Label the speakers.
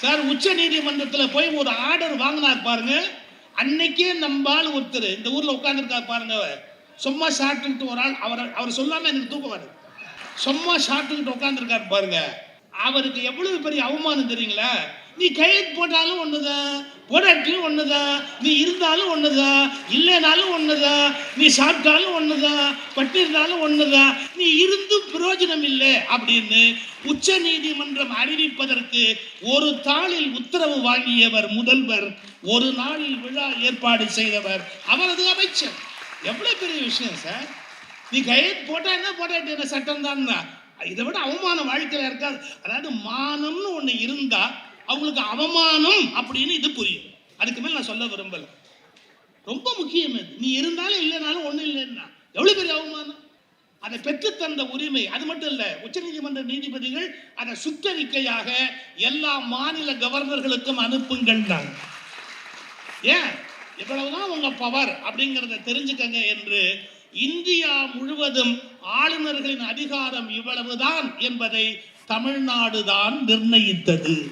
Speaker 1: Sir உச்ச நீதிமன்றத்தில் போய் ஒரு ஆர்டர் வாங்கினார் பாருங்க. அன்னைக்கே நம்பால் ஒருத்தர். இந்த ஊரில் உட்காந்துருக்கார் பாருங்க. சும்மா சாப்பிட்டுக்கிட்டு ஒரு ஆள் அவர் அவர் சொல்லாமல் எனக்கு தூக்கம் வருது. சும்மா சாப்பிட்டுக்கிட்டு உட்காந்துருக்காரு பாருங்க. அவருக்கு எவ்வளவு பெரிய அவமானம் தெரியுங்களா? நீ கையெழுத்து போட்டாலும் ஒன்றுதான் போடாட்டியும் ஒன்றுதான் நீ இருந்தாலும் ஒன்றுதான் இல்லைனாலும் ஒன்றுதான் நீ சாப்பிட்டாலும் ஒன்றுதான் பட்டிருந்தாலும் ஒன்றுதான் நீ இருந்தும் பிரயோஜனம் இல்லை அப்படின்னு உச்ச நீதிமன்றம் அறிவிப்பதற்கு ஒரு தாளில் உத்தரவு வாங்கியவர் முதல்வர் ஒரு நாளில் விழா ஏற்பாடு செய்தவர். அவரது அமைச்சர். எவ்வளோ பெரிய விஷயம் சார் நீ கையெழுத்து போட்டா என்ன போட்டாட்டி என்ன சட்டம் தான் இதை விட அவமான வாழ்க்கையில் இருக்காது அதாவது மானம்னு ஒன்று இருந்தா அவங்களுக்கு அவமானம் அப்படின்னு இது புரியும். அதுக்கு மேல நான் சொல்ல விரும்பல. ரொம்ப முக்கியம் இது. நீ இருந்தாலும் இல்லைனாலும் ஒன்றும் இல்லைன்னா. எவ்வளவு பெரிய அவமானம்? அதை பெற்று தந்த உரிமை. அது மட்டும் இல்லை உச்சநீதிமன்ற நீதிபதிகள் அதை சுற்றறிக்கையாக எல்லா மாநில கவர்னர்களுக்கும் அனுப்புங்கள் ஏன்? இவ்வளவுதான் உங்க பவர் அப்படிங்கிறத தெரிஞ்சுக்கங்க என்று இந்தியா முழுவதும் ஆளுநர்களின் அதிகாரம் இவ்வளவுதான் என்பதை தமிழ்நாடு தான் நிர்ணயித்தது.